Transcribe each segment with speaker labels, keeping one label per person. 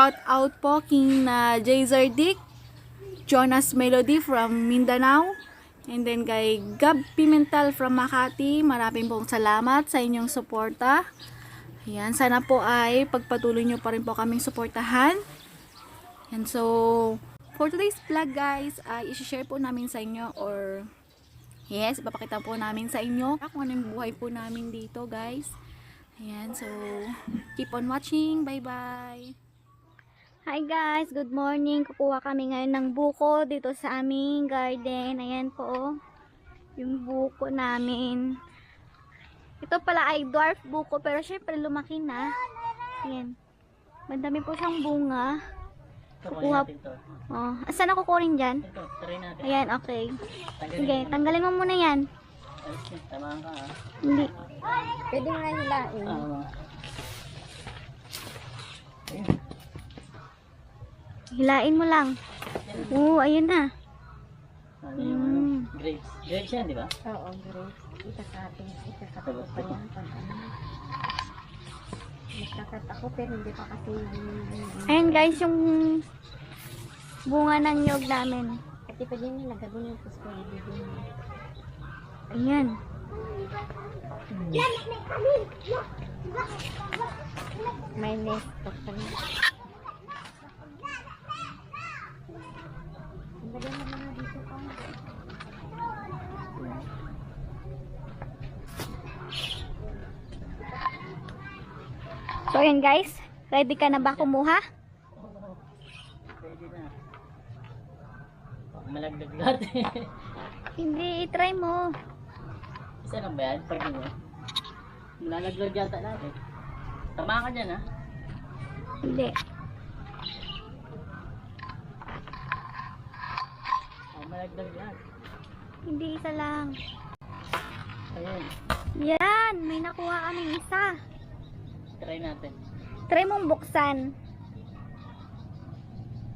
Speaker 1: shout out po king na Jay Zardik, Jonas Melody from Mindanao, and then kay Gab Pimental from Makati. Maraming pong salamat sa inyong suporta. Ayan, sana po ay pagpatuloy nyo pa rin po kaming suportahan. And so, for today's vlog guys, ay isi-share po namin sa inyo or yes, ipapakita po namin sa inyo kung ano yung buhay po namin dito guys. Ayan, so keep on watching. Bye-bye!
Speaker 2: Hi guys, good morning. Kukuha kami ngayon ng buko dito sa aming garden. Ayan po, oh. yung buko namin. Ito pala ay dwarf buko, pero syempre lumaki na. Ayan. Madami po siyang bunga. Kukuha-. Oh, asan ako kukunin dyan?
Speaker 3: Ito, try natin.
Speaker 2: Ayan, okay. Sige,
Speaker 3: mo.
Speaker 2: tanggalin mo muna yan.
Speaker 3: Tamaan ka ah.
Speaker 2: Hindi.
Speaker 4: Pwede nga hilain.
Speaker 3: Oo. Ayun.
Speaker 2: Hilain mo lang. Oo, ayun na.
Speaker 3: Ano? Grapes. Grapes yan, di ba?
Speaker 4: Oo, great. Ikakatin. Ikakatin pa yan. Nagkakat ako pero hindi pa kasi
Speaker 2: Ayan guys, yung bunga ng nyog namin.
Speaker 4: Kasi pag yun yung nagagawin yung pusko.
Speaker 2: Ayan.
Speaker 4: May nest pa pa
Speaker 2: So ayan guys, ready ka na ba kumuha?
Speaker 3: Pwede na. Lahat eh.
Speaker 2: Hindi, try mo.
Speaker 3: Isa lang ba yan? Pwede mo. Malalaglag yata lahat eh. Tama ka dyan ah.
Speaker 2: Hindi.
Speaker 3: Malaglag lahat.
Speaker 2: Hindi isa lang.
Speaker 3: Ayun.
Speaker 2: Yan, may nakuha kaming isa.
Speaker 3: Try natin.
Speaker 2: Try mong buksan.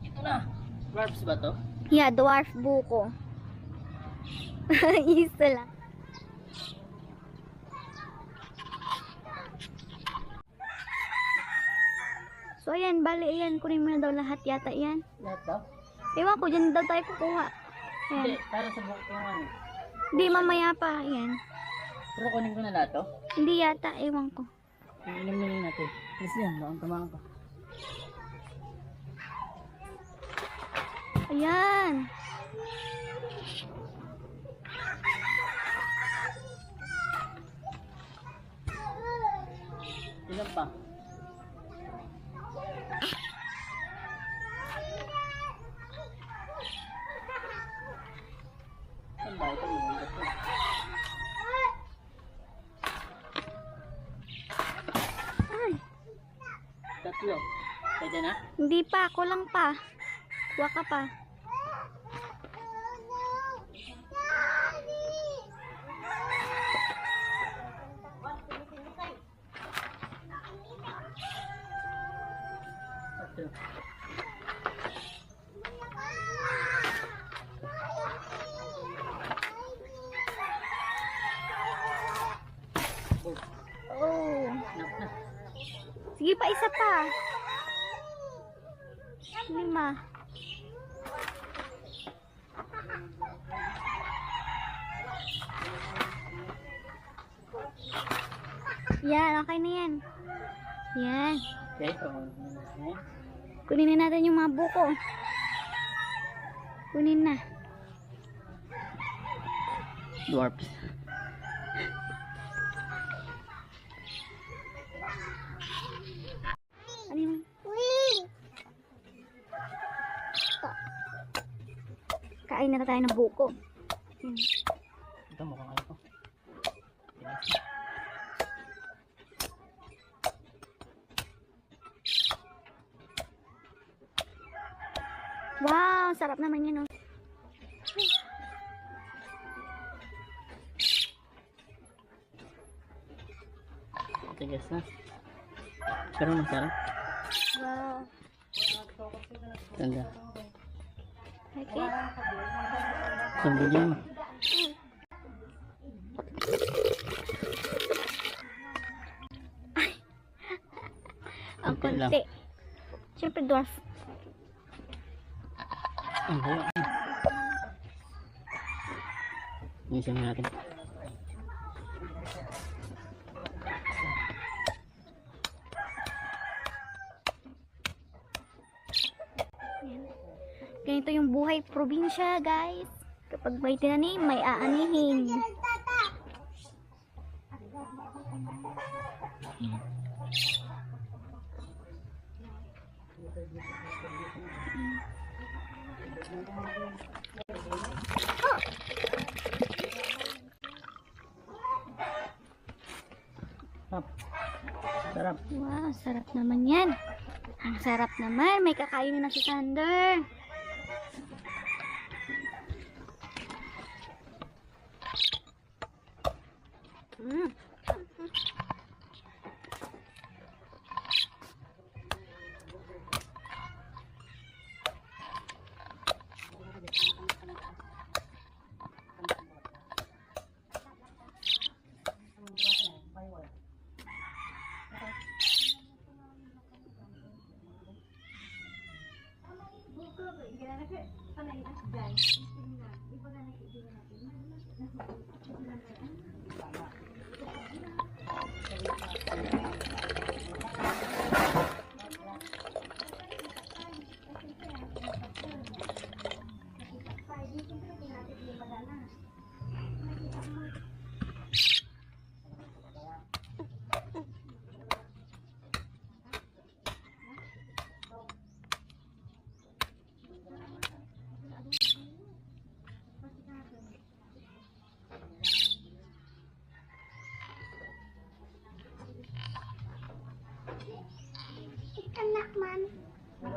Speaker 3: Ito na. Dwarfs ba to?
Speaker 2: Yeah, dwarf buko. isa lang. So ayan, bali yan. Kunin mo na daw lahat yata yan.
Speaker 3: Lahat daw?
Speaker 2: Ewan ko, dyan daw tayo kukuha.
Speaker 3: Hindi, para sa buhok yung ano.
Speaker 2: Hindi, mamaya pa. Ayan.
Speaker 3: Pero kunin ko na lahat to.
Speaker 2: Hindi yata, ewan ko.
Speaker 3: Iinom na natin. Kasi yan, baka tamaan ka.
Speaker 2: Ayan.
Speaker 3: Ilan pa? Saan ba? Ito yung ito.
Speaker 2: Ay,
Speaker 3: Tatlo. Pwede na?
Speaker 2: hindi pa, kulang pa. Kuha ka pa.
Speaker 3: Tatlo.
Speaker 2: Oh.
Speaker 3: Nak na.
Speaker 2: Sige pa, isa pa. Lima. Yan, okay na yan. Yan.
Speaker 3: Okay, so, eh.
Speaker 2: Kunin na natin yung mga buko. Kunin na.
Speaker 3: Dwarfs.
Speaker 2: Ano yun? Kain na tayo ng buko. Yan.
Speaker 3: Ito mukhang ano ko.
Speaker 2: Wow, sarap naman yun. Oh.
Speaker 3: Tigas na. Pero masarap.
Speaker 2: Wow.
Speaker 3: Ganda.
Speaker 2: Okay.
Speaker 3: Sabi niya.
Speaker 2: Ang
Speaker 3: Konti.
Speaker 2: Siyempre dwarf.
Speaker 5: Ang bawa. Minsan natin.
Speaker 2: Ganito yung buhay probinsya, guys. Kapag may tinanim, may aanihin.
Speaker 5: Sarap. Sarap.
Speaker 2: Wow, sarap naman yan. Ang sarap naman. May kakainin na si Sander.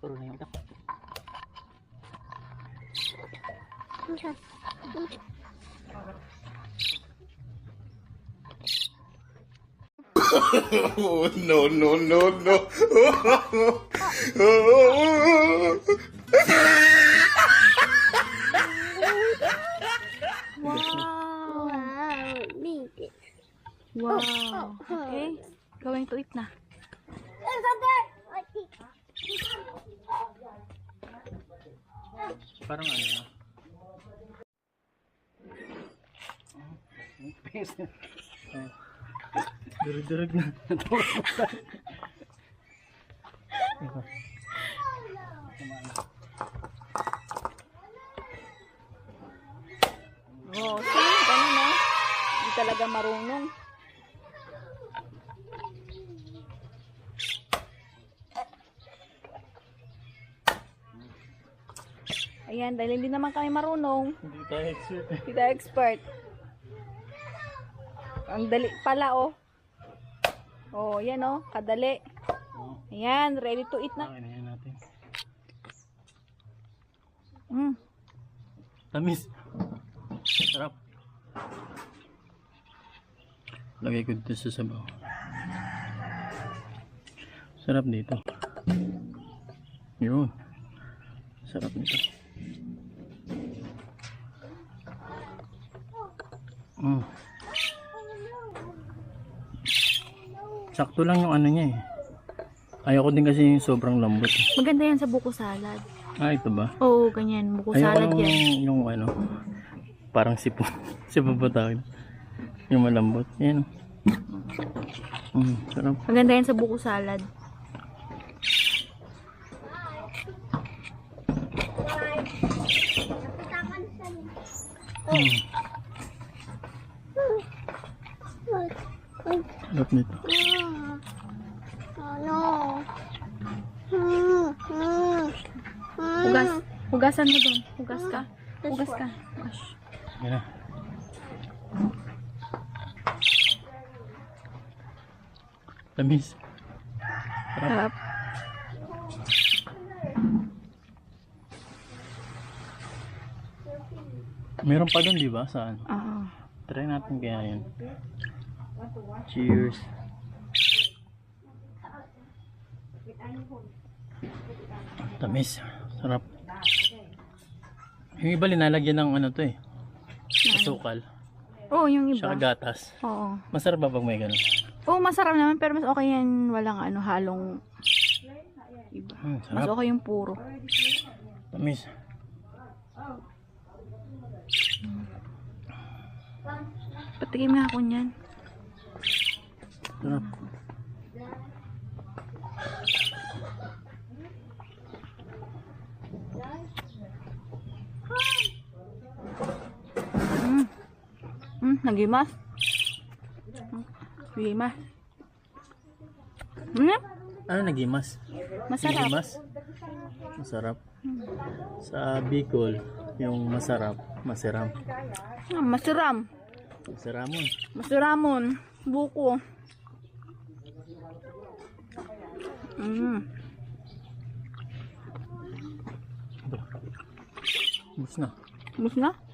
Speaker 5: Puro na yung utak.
Speaker 6: Oh, no, no, no, no.
Speaker 1: Wow!
Speaker 2: Wow.
Speaker 1: Wow! Okay. Going to eat na.
Speaker 5: Parang ano. Durug-durug na.
Speaker 1: Oh, see? Ganun na. Hindi talaga marunong. Ayan, dahil hindi naman kami marunong.
Speaker 5: Hindi tayo expert.
Speaker 1: Hindi tayo expert. Ang dali pala, oh. Oh, yan, oh. Kadali. Ayan, ready to eat na.
Speaker 5: Yan natin.
Speaker 1: Mm.
Speaker 5: Tamis. Sarap. Lagay ko dito sa sabaw. Sarap dito. Yun. Sarap nito. Mm. Sakto lang yung ano niya eh. Ayoko din kasi yung sobrang lambot. eh.
Speaker 1: Maganda yan sa buko salad.
Speaker 5: Ah, ito ba?
Speaker 1: Oo, ganyan. Buko
Speaker 5: Ayoko
Speaker 1: salad yan.
Speaker 5: yung ano, parang sipon. sipon ba tawag? Yung malambot. Yan. Mm, sarap.
Speaker 1: Maganda yan sa buko salad.
Speaker 5: Mm. Look nito. Ano?
Speaker 1: Hugas. Hugasan mo doon. Hugas ka. Hugas ka. Hugas.
Speaker 5: Yan na. Lamis.
Speaker 1: Harap.
Speaker 5: Meron pa doon, di ba? Saan?
Speaker 1: Oo.
Speaker 5: Try natin kaya yun. Cheers. Tamis. Sarap. Yung iba linalagyan ng ano to eh. Asukal.
Speaker 1: Oo, yung iba.
Speaker 5: Tsaka gatas.
Speaker 1: Oo.
Speaker 5: Masarap ba pag may ganun?
Speaker 1: Oo, masarap naman pero mas okay yan walang ano halong iba.
Speaker 5: Hmm,
Speaker 1: Mas okay yung puro.
Speaker 5: Tamis.
Speaker 1: Patikim nga ako niyan.
Speaker 5: Sarap.
Speaker 1: Hmm, nagimas. Hmm, Nagimas. Hmm,
Speaker 5: Ano nagimas?
Speaker 1: masarap.
Speaker 5: Nagimas? Masarap. Sa Bicol, yung masarap, masiram.
Speaker 1: Ah, masiram.
Speaker 5: Masiramon.
Speaker 1: Masiramon. Buko. Mm.
Speaker 5: Bus na.
Speaker 1: Bus na?